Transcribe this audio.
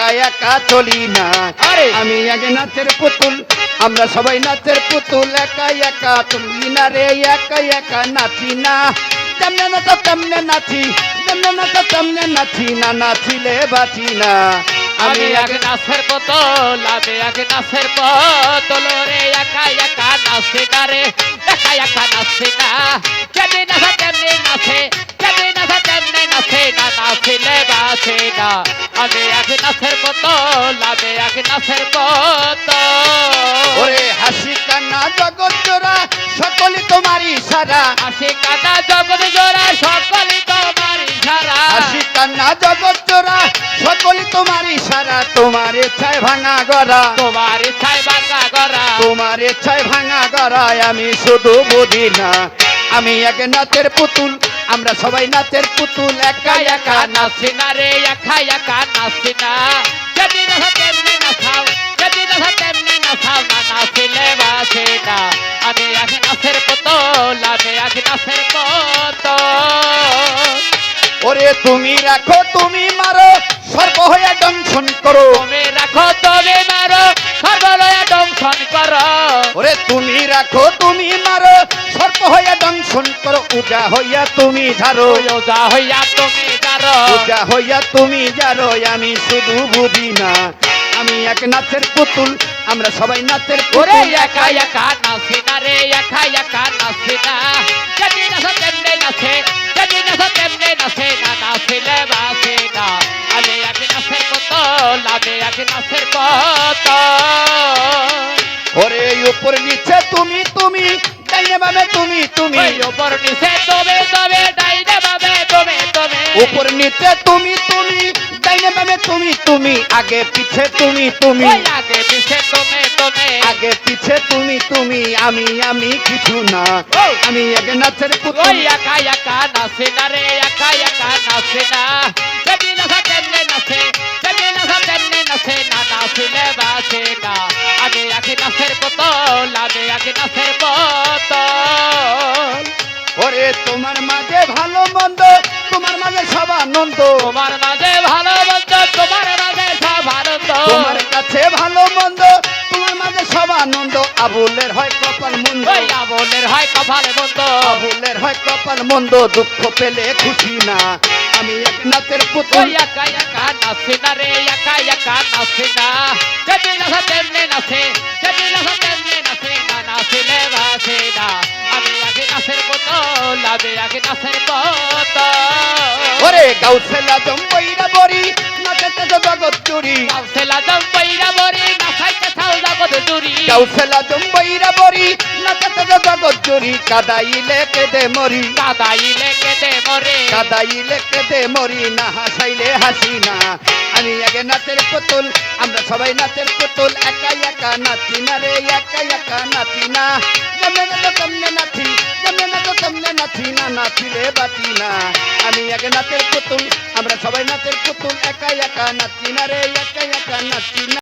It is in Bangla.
একা একা চলি না। আরে! আমি আগে নাচের পুতুল আমরা সবাই নাচের পুতুল। একা একা চলি না রে একা একা নাচি না। তেমনে নাচো তেমনে নাচি তেমনে নাচো তেমনে নাচি না নাচিলে বাঁচি না। আমি আগে নাচের বোতল আমি আগে নাচের বোতল রে একা একা নাচে না রে একা একা নাচে না। যেমনি নাচা তেমনি নাচে যেমনি নাচা তেমনি নাচে না বাঁচে না? আমি আগে নাচের বোতল আমি আগে নাচের বোতল ওরে হাসি কান্না জগৎ জোড়া সকলে তোমারই সারা। হাসি কাটা জগৎ জোড়া সকলে তোমার ইশারা হাসি কান্না জগৎ জোড়া সকলে তোমারই সারা। তোমার ইচ্ছায় ভাঙা গড়া। তোমার ইচ্ছায় বাঁকা গড়া। তোমার ইচ্ছায় ভাঙা গড়ায় আমি শুধু বুঝি না। আমি এক নাচের পুতুল আমরা সবাই নাচের পুতুল একা একা নাচি না রে একা একা নাচি না। যদি না তেমনি নাচাও যদি না তেমনি নাচাও না নাচিলে বাসে না। আমি এক নাচের বোতল আমি এক নাচের বোতল ওরে তুমি রাখো তুমি মারো সর্ব হয়ে দংশন করো। তুমি রাখো তবে মারো সর্বলয়া দংশন করো। ওরে তুমি রাখো তুমি মারো সর্ব হয়ে উজা হইয়া তুমি ঝাড়ো। যা হইয়া তুমি যারো পূজা হইয়া তুমি যারো আমি শুধু বুঝি না। আমি এক নাচের পুতুল আমরা সবাই নাচের পুতুল। একা একা নাচে না রে একা একা নাচে না। যদি নাচে তেমনি নাচে যদি নাচে তেমনি নাচে না নাচিলে বাসে না। আমি এক নাচের বোতল আমি এক নাচের বোতল ওরে উপর নিচে তুমি তুমি ডাইনে বামে তুমি। তুমি ওপর নিচে তবে তবে ডাইনে বাবে তবে তবে। উপর নিচে তুমি তুমি ডাইনে বামে তুমি তুমি। আগে পিছে তুমি তুমি। আগে পিছে তুমি তুমি আগে পিছে তুমি তুমি। আমি আমি কিছু না। আমি এক নাচের পুতুল। একা একা নাচে না রে একা একা নাচে না। যদি নাচা তেমনি নাচে যদি নাচা তেমনি নাচে না নাচিলে বাসে না। আমি আগে নাচের বোতল আমি আগে নাচের তোমার মাঝে ভালো মন্দ তোমার মাঝে সব আনন্দ। তোমার মাঝে ভালো বন্ধ তোমার মাঝে সব আনন্দ। তোমার কাছে ভালো মন্দ তোমার মাঝে সব আনন্দ। আবুলের হয় কপাল মন্দ। আবলের হয় কপালে বন্ধ আবুলের হয় কপাল মন্দ দুঃখ পেলে খুশি না। আমি এক নাচের পুতুল। ওই একা একা নাচে না রে একা একা নাচে না। যদি নাচা তেমনি নাচে যদি নাচা তেমনি নাচে না নাচিলে বাসে না। আমি আগে আমি আগে নাচের বোতল ওরে গাউসেলা জম্বইরা বড়ি নাচেতে তো জগৎ চুরি। কাউসেলা দম পইরা দূরি গাউসেলা জম্বইরা বড়ি নাচেতে তো জগৎ চুরি কাদাইলে কেঁদে মরি। কাদাইলে কেটে মরে। কাদাইলে কেঁদে মরি না হাসাইলে হাসি না। আমি আগে নাচের পুতুল আমরা সবাই নাচের পুতুল একা একা নাচি না রে একা একা নাচি না। যেমনে নাচো তেমনে নাচি যেমনে নাচো তেমনে নাচি না নাচিলে বাঁচি না। আমি আগে নাচের পুতুল আমরা সবাই নাচের পুতুল একা একা নাচি না রে একা একা নাচি না।